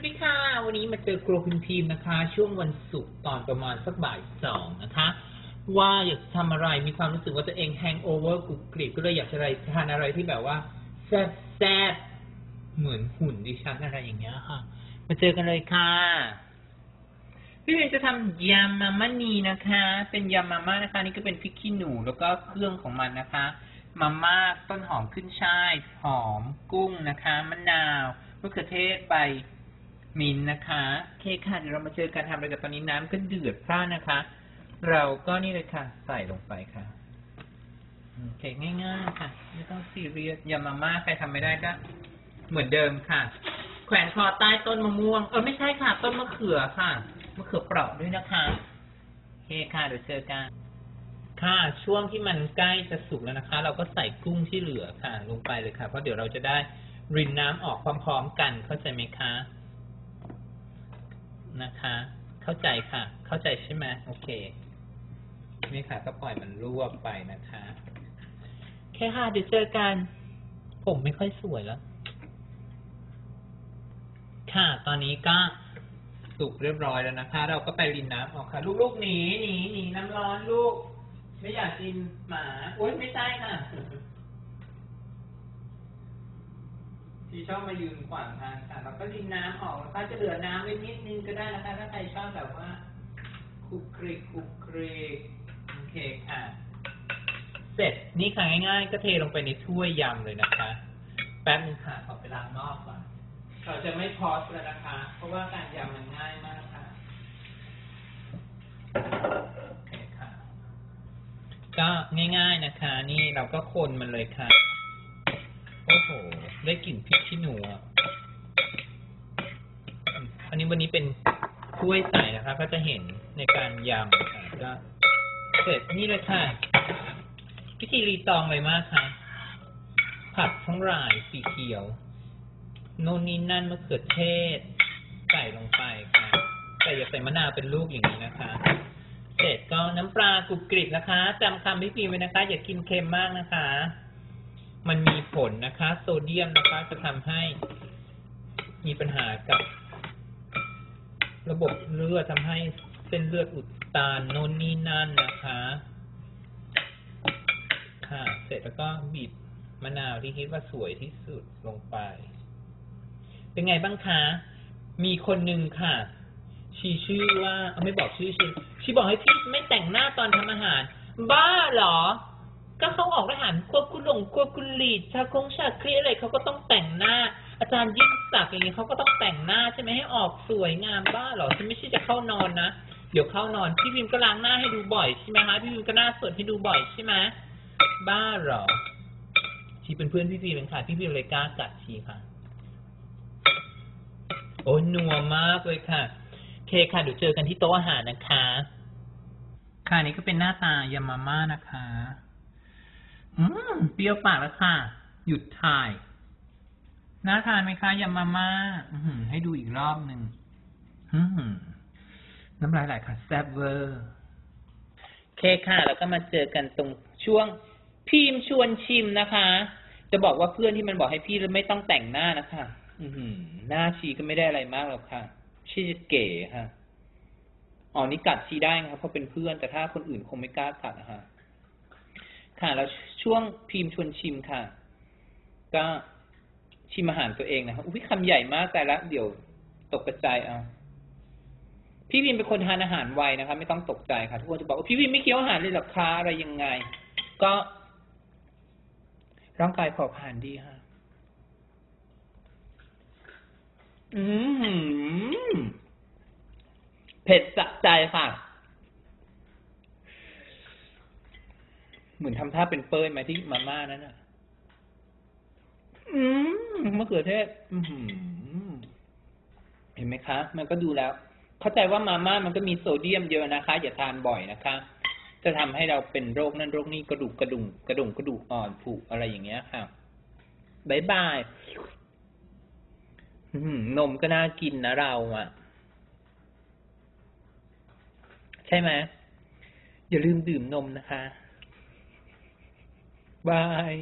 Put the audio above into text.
สวัสดีค่ะ วันนี้มาเจอครัวคุณพีมนะคะ ช่วงวันศุกร์ตอนประมาณสักบ่ายสองนะคะ ว่าอยากทำอะไรมีความรู้สึกว่าตัวเองแฮงโอเวอร์กรุบกริบก็เลยอยากจะอะไรทานอะไรที่แบบว่าแซ่บแซ่บเหมือนหุ่นดิฉันอะไรอย่างเงี้ยค่ะ มาเจอกันเลยค่ะ พี่พีมจะทำยำมาม่านีนะคะ เป็นยำมาม่านะคะ นี่ก็เป็นพริกขี้หนูแล้วก็เครื่องของมันนะคะมาม่าต้นหอมขึ้นช่ายหอมกุ้งนะคะมะนาวมะเขือเทศใบ มินนะคะเคค่ะเดี๋ยวเรามาเจอการทำอะไรกันตอนนี้น้ำก็เดือดพร่านนะคะ เราก็นี่เลยค่ะ ใส่ลงไปค่ะโอเคง่ายๆค่ะ ไม่ต้องซีเรียสยำมาม่าใครทำไม่ได้ก็เหมือนเดิมค่ะ แขวนคอใต้ต้นมะม่วงเออไม่ใช่ค่ะ ต้นมะเขือค่ะมะเขือเปราะด้วยนะคะโอเคค่ะเดี๋ยวเจอกันค่ะช่วงที่มันใกล้จะสุกแล้วนะคะ เราก็ใส่กุ้งที่เหลือค่ะ ลงไปเลยค่ะ เพราะเดี๋ยวเราจะได้รินน้ำออกพร้อม ๆ กันเข้าใจไหมคะ นะคะ เข้าใจค่ะ เข้าใจใช่ไหมโอเค นี่ค่ะ ก็ปล่อยมันรวบไปนะคะโอเคค่ะเดี๋ยวเจอกัน ผมไม่ค่อยสวยแล้ว ค่ะ ตอนนี้ก็สุกเรียบร้อยแล้วนะคะ เราก็ไปรินน้ำออกค่ะ ลูกๆหนีหนีหนีน้ำร้อนลูก ไม่อยากกินหมา โอ๊ยไม่ใช่ค่ะ ที่ชอบมายืนขวางทางค่ะเราก็รินน้ำออกแล้วก็จะเหลือน้ำไว้นิดนึงก็ได้นะคะ ถ้าใครชอบแบบว่าคลุกคลิกคลุกคลิกโอเคค่ะ เสร็จนี่ค่ะง่ายๆ ก็เทลงไปในถ้วยยำเลยนะคะ แป๊บนึงค่ะขอไปล้างนอกก่อนเราจะไม่พอสแล้วนะคะ เพราะว่าการยำมันง่ายมากค่ะโอเคค่ะก็ง่าย ๆนะคะ นี่เราก็คนมันเลยค่ะโอ้โห ได้กลิ่นพริกขี้หนูอะอันนี้วันนี้เป็นถ้วยใส่นะคะ ก็จะเห็นในการยำก็เสร็จนี่เลยค่ะพิธีรีตองเลยมากค่ะ ผัดทั้งรายสีเขียว โน่นนี่นั่นมะเขือเทศ ใส่ลงไปค่ะ แต่อย่าใส่มะนาวเป็นลูกอย่างนี้นะคะ เสร็จก็น้ำปลากรุบกริบนะคะจำคำพี่พีไว้นะคะ อย่ากินเค็มมากนะคะ มันมีผลนะคะ โซเดียมนะคะจะทำให้มีปัญหากับระบบเลือดทำให้เส้นเลือดอุดตันโน่นนี่นั่นนะคะ ค่ะ เสร็จแล้วก็บีบมะนาวที่คิดว่าสวยที่สุดลงไป เป็นไงบ้างคะ มีคนหนึ่งค่ะ ชีชื่อว่า ไม่บอกชื่อชีชีบอกให้พี่ไม่แต่งหน้าตอนทำอาหาร บ้าเหรอ ก็เขาออกทหารควบคุณหลงควบคุณหลีดชาคงชาครีอะไรเขาก็ต้องแต่งหน้า อาจารย์ยิ่งศักดิ์อย่างนี้เขาก็ต้องแต่งหน้าใช่ไหมให้ออกสวยงามบ้าเหรอฉันไม่ใช่จะเข้านอนนะเดี๋ยวเข้านอนพี่พิมก็ล้างหน้าให้ดูบ่อยใช่ไหมคะพี่พิมก็หน้าสดให้ดูบ่อยใช่ไหมบ้าเหรอชีเป็นเพื่อนพี่พิมเป็นค่ะพี่พิมเลยกล้ากัดชีค่ะ โอ้ยนัวมากเลยค่ะเคค่ะเดี๋ยวเจอกันที่โต๊ะอาหารนะคะ ค่ะนี่ก็เป็นหน้าตายามาม่านะคะ อืมเปรี้ยวปากแล้วค่ะ หยุดถ่าย น่าทานไหมคะยามาม่าให้ดูอีกรอบหนึ่งน้ำลายไหลค่ะแซ่บเวอร์โอเคค่ะ แล้วก็มาเจอกันตรงช่วงพิมพ์ชวนชิมนะคะ จะบอกว่าเพื่อนที่มันบอกให้พี่ไม่ต้องแต่งหน้านะคะอืหน้าชีก็ไม่ได้อะไรมากหรอกค่ะชีเก๋ค่ะอ๋อนี่กัดชีได้ครับเพราะเป็นเพื่อนแต่ถ้าคนอื่นคงไม่กล้ากัดนะคะ ค่ะ แล้วช่วงพิมพ์ชวนชิมค่ะ ก็ชิมอาหารตัวเองนะครับอุ้ยคำใหญ่มากแต่ละเดี๋ยวตกกระจายเอาพี่พิมเป็นคนทานอาหารไวนะคะไม่ต้องตกใจค่ะทุกคนจะบอกว่าพี่พิมไม่เคี้ยวอาหารเลยหรอคะอะไรยังไง ก็ร่างกายเผาผลาญดีค่ะ อืมเผ็ดสะใจค่ะ เหมือนทำท่าเป็นเป้ยไหมที่มาม่านั่นน่ะ อืมมะเขือเทศ อือหือเห็นไหมคะ มันก็ดูแล้ว เข้าใจว่ามาม่ามันก็มีโซเดียมเยอะนะคะ อย่าทานบ่อยนะคะ จะทำให้เราเป็นโรคนั่นโรคนี้กระดูกกระดุงกระดุงกระดูกอ่อนผุอะไรอย่างเงี้ยค่ะบายบายอื้อหือนมก็น่ากินนะเราอะใช่ไหมอย่าลืมดื่มนมนะคะ บาย